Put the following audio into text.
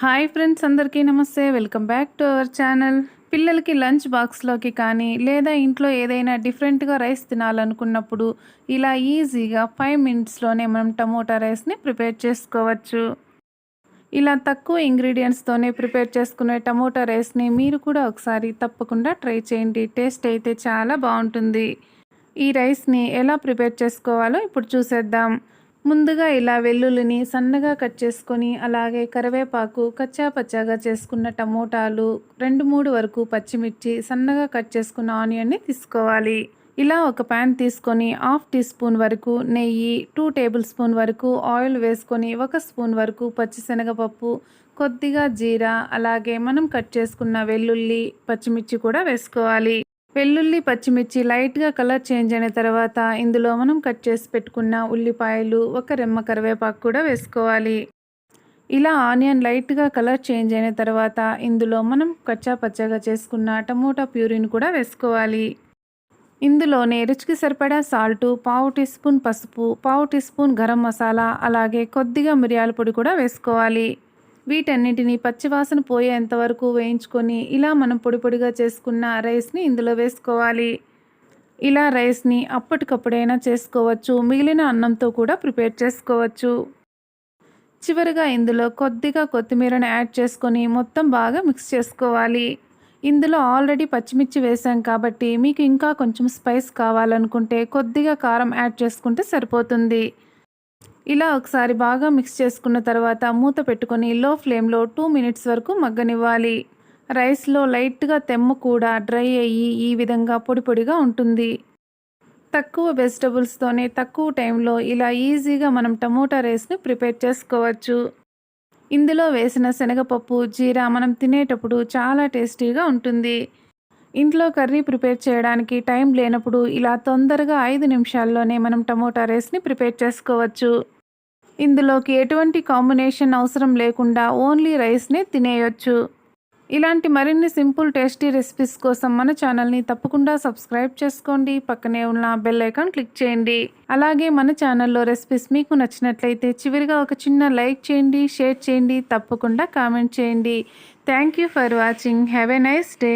Hi friends అందరికీ నమస్తే. Welcome back to our channel. పిల్లలకి లంచ్ బాక్స్లోకి కానీ లేదా ఇంట్లో ఏదైనా డిఫరెంట్గా రైస్ తినాలనుకున్నప్పుడు ఇలా ఈజీగా ఫైవ్ మినిట్స్లోనే మనం టమోటా రైస్ని ప్రిపేర్ చేసుకోవచ్చు. ఇలా తక్కువ ఇంగ్రీడియంట్స్తోనే ప్రిపేర్ చేసుకునే టమోటా రైస్ని మీరు కూడా ఒకసారి తప్పకుండా ట్రై చేయండి. టేస్ట్ అయితే చాలా బాగుంటుంది. ఈ రైస్ని ఎలా ప్రిపేర్ చేసుకోవాలో ఇప్పుడు చూసేద్దాం. ముందుగా ఇలా వెల్లుల్లిని సన్నగా కట్ చేసుకొని అలాగే కరివేపాకు కచ్చా పచ్చాగా చేసుకున్న టమోటాలు రెండు మూడు వరకు పచ్చిమిర్చి సన్నగా కట్ చేసుకున్న ఆనియన్ని తీసుకోవాలి. ఇలా ఒక ప్యాన్ తీసుకొని హాఫ్ టీ స్పూన్ వరకు నెయ్యి టూ టేబుల్ స్పూన్ వరకు ఆయిల్ వేసుకొని ఒక స్పూన్ వరకు పచ్చిశనగపప్పు కొద్దిగా జీరా అలాగే మనం కట్ చేసుకున్న వెల్లుల్లి పచ్చిమిర్చి కూడా వేసుకోవాలి. వెల్లుల్లి పచ్చిమిర్చి లైట్గా కలర్ చేంజ్ అయిన తర్వాత ఇందులో మనం కట్ చేసి పెట్టుకున్న ఉల్లిపాయలు ఒక రెమ్మ కరివేపాకు కూడా వేసుకోవాలి. ఇలా ఆనియన్ లైట్గా కలర్ చేంజ్ అయిన తర్వాత ఇందులో మనం కచ్చా పచ్చగా చేసుకున్న టమోటా ప్యూరీని కూడా వేసుకోవాలి. ఇందులోనే రుచికి సరిపడా సాల్టు పావు టీ స్పూన్ పసుపు పావు టీ స్పూన్ గరం మసాలా అలాగే కొద్దిగా మిరియాల పొడి కూడా వేసుకోవాలి. వీటన్నిటిని పచ్చివాసన పోయేంత వరకు వేయించుకొని ఇలా మనం పొడి పొడిగా చేసుకున్న రైస్ని ఇందులో వేసుకోవాలి. ఇలా రైస్ని అప్పటికప్పుడైనా చేసుకోవచ్చు. మిగిలిన అన్నంతో కూడా ప్రిపేర్ చేసుకోవచ్చు. చివరిగా ఇందులో కొద్దిగా కొత్తిమీరను యాడ్ చేసుకొని మొత్తం బాగా మిక్స్ చేసుకోవాలి. ఇందులో ఆల్రెడీ పచ్చిమిర్చి వేసాం కాబట్టి మీకు ఇంకా కొంచెం స్పైస్ కావాలనుకుంటే కొద్దిగా కారం యాడ్ చేసుకుంటే సరిపోతుంది. ఇలా ఒకసారి బాగా మిక్స్ చేసుకున్న తర్వాత మూత పెట్టుకొని లో ఫ్లేమ్లో టూ మినిట్స్ వరకు మగ్గనివ్వాలి. రైస్లో లైట్గా తెమ్మ కూడా డ్రై అయ్యి ఈ విధంగా పొడి పొడిగా ఉంటుంది. తక్కువ వెజిటబుల్స్తోనే తక్కువ టైంలో ఇలా ఈజీగా మనం టమోటా రైస్ని ప్రిపేర్ చేసుకోవచ్చు. ఇందులో వేసిన శనగపప్పు జీరా మనం తినేటప్పుడు చాలా టేస్టీగా ఉంటుంది. ఇంట్లో కర్రీ ప్రిపేర్ చేయడానికి టైం లేనప్పుడు ఇలా తొందరగా ఐదు నిమిషాల్లోనే మనం టమోటా రైస్ని ప్రిపేర్ చేసుకోవచ్చు. ఇందులోకి ఎటువంటి కాంబినేషన్ అవసరం లేకుండా ఓన్లీ రైస్నే తినేయొచ్చు. ఇలాంటి మరిన్ని సింపుల్ టేస్టీ రెసిపీస్ కోసం మన ఛానల్ని తప్పకుండా సబ్స్క్రైబ్ చేసుకోండి. పక్కనే ఉన్న బెల్ ఐకాన్ క్లిక్ చేయండి. అలాగే మన ఛానల్లో రెసిపీస్ మీకు నచ్చినట్లయితే చివరిగా ఒక చిన్న లైక్ చేయండి షేర్ చేయండి తప్పకుండా కామెంట్ చేయండి. Thank you for watching. Have a nice day.